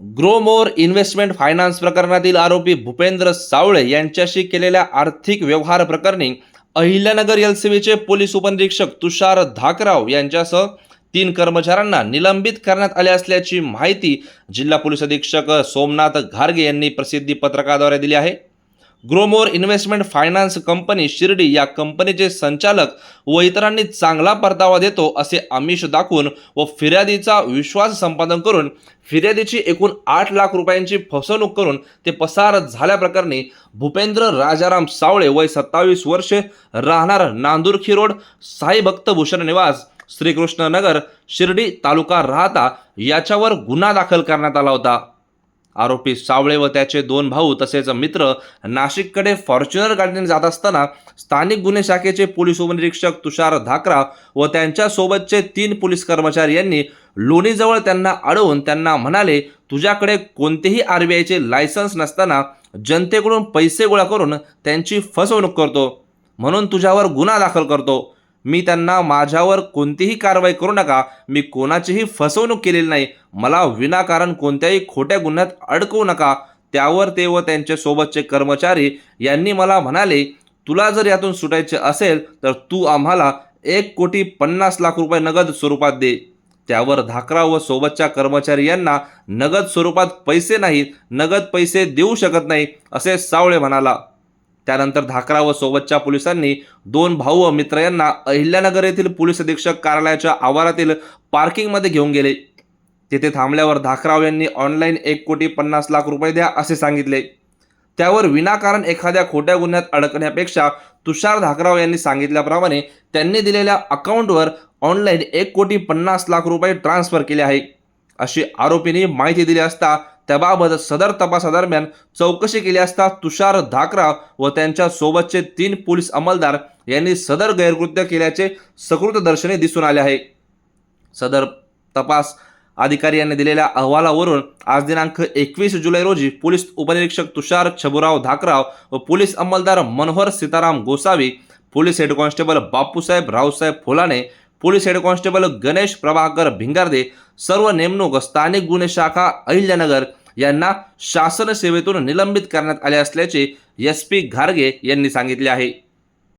Gromor investment finance प्रकरणातील आरोपी भूपेंद्र सावळे यांच्याशी केलेल्या आर्थिक व्यवहार प्रकरणी अहिल्यानगर एल एलसीबीचे पोलीस उपनिरीक्षक तुषार धाकराव यांच्यासह तीन कर्मचाऱ्यांना निलंबित करण्यात आले असल्याची माहिती जिल्हा पोलीस अधीक्षक सोमनाथ घारगे यांनी प्रसिद्धी पत्रकाद्वारे दिली आहे. Growmore investment finance company Shirdi या कंपनीचे संचालक व इतरांनी चांगला परतावा देतो असे आमिष दाखवून व फिर्यादीचा विश्वास संपादन करून फिर्यादीची एकूण आठ लाख रुपयांची फसवणूक करून ते पसार झाल्याप्रकरणी भूपेंद्र राजाराम सावळे वय सत्तावीस वर्षे राहणार नांदुरखी रोड साई भक्तभूषण निवास श्रीकृष्णनगर शिर्डी तालुका राहता याच्यावर गुन्हा दाखल करण्यात आला होता. आरोपी सावळे व त्याचे दोन भाऊ तसेच मित्र नाशिककडे फॉर्च्युनर गाडीने जात असताना स्थानिक गुन्हे शाखेचे पोलीस उपनिरीक्षक तुषार धाकरा व त्यांच्यासोबतचे तीन पोलीस कर्मचारी यांनी लोणीजवळ त्यांना अडवून त्यांना म्हणाले तुझ्याकडे कोणतेही आर बी आयचे लायसन्स नसताना जनतेकडून पैसे गोळा करून त्यांची फसवणूक करतो. म्हणून तुझ्यावर गुन्हा दाखल करतो. मी त्यांना माझ्यावर कोणतीही कारवाई करू नका. मी कोणाचीही फसवणूक केलेली नाही. मला विनाकारण कोणत्याही खोट्या गुन्ह्यात अडकवू नका. त्यावर ते व त्यांच्यासोबतचे कर्मचारी यांनी मला म्हणाले तुला जर यातून सुटायचे असेल तर तू आम्हाला एक कोटी पन्नास लाख रुपये नगद स्वरूपात दे. त्यावर धाकरा व सोबतच्या कर्मचारी यांना नगद स्वरूपात पैसे नाहीत नगद पैसे देऊ शकत नाही असे सावळे म्हणाला. त्यानंतर धाकरा व सोबतच्या पोलिसांनी दोन भाऊ व मित्र यांना अहिल्यानगर येथील पोलीस अधीक्षक कार्यालयाच्या आवारातील पार्किंगमध्ये घेऊन गेले. तिथे थांबल्यावर धाकराव यांनी ऑनलाईन एक कोटी पन्नास लाख रुपये द्या असे सांगितले. त्यावर विनाकारण एखाद्या खोट्या गुन्ह्यात अडकण्यापेक्षा तुषार धाकराव यांनी सांगितल्याप्रमाणे त्यांनी दिलेल्या अकाउंटवर ऑनलाईन एक कोटी पन्नास लाख रुपये ट्रान्स्फर केले आहे. अशी आरोपींनी माहिती दिली असता त्याबाबत सदर तपासादरम्यान चौकशी केली असता तुषार धाकरा व त्यांच्या सोबतचे तीन पोलीस अंमलदार यांनी सदर गैरकृत्य केल्याचे सकृतदर्शनी दिसून आले आहे. सदर तपास अधिकारी यांनी दिलेल्या अहवालावरून आज दिनांक एकवीस जुलै रोजी पोलीस उपनिरीक्षक तुषार छबुराव धाकराव व police अंमलदार Manohar Sitaram Gosavi police head constable Bapusaheb Raosaheb Phulane police head constable Ganesh Prabhakar Bhingarde सर्व नेमणूक स्थानिक गुन्हे शाखा अहिल्यानगर यांना शासन सेवेतून निलंबित करण्यात आले असल्याचे एस पी घारगे यांनी सांगितले आहे.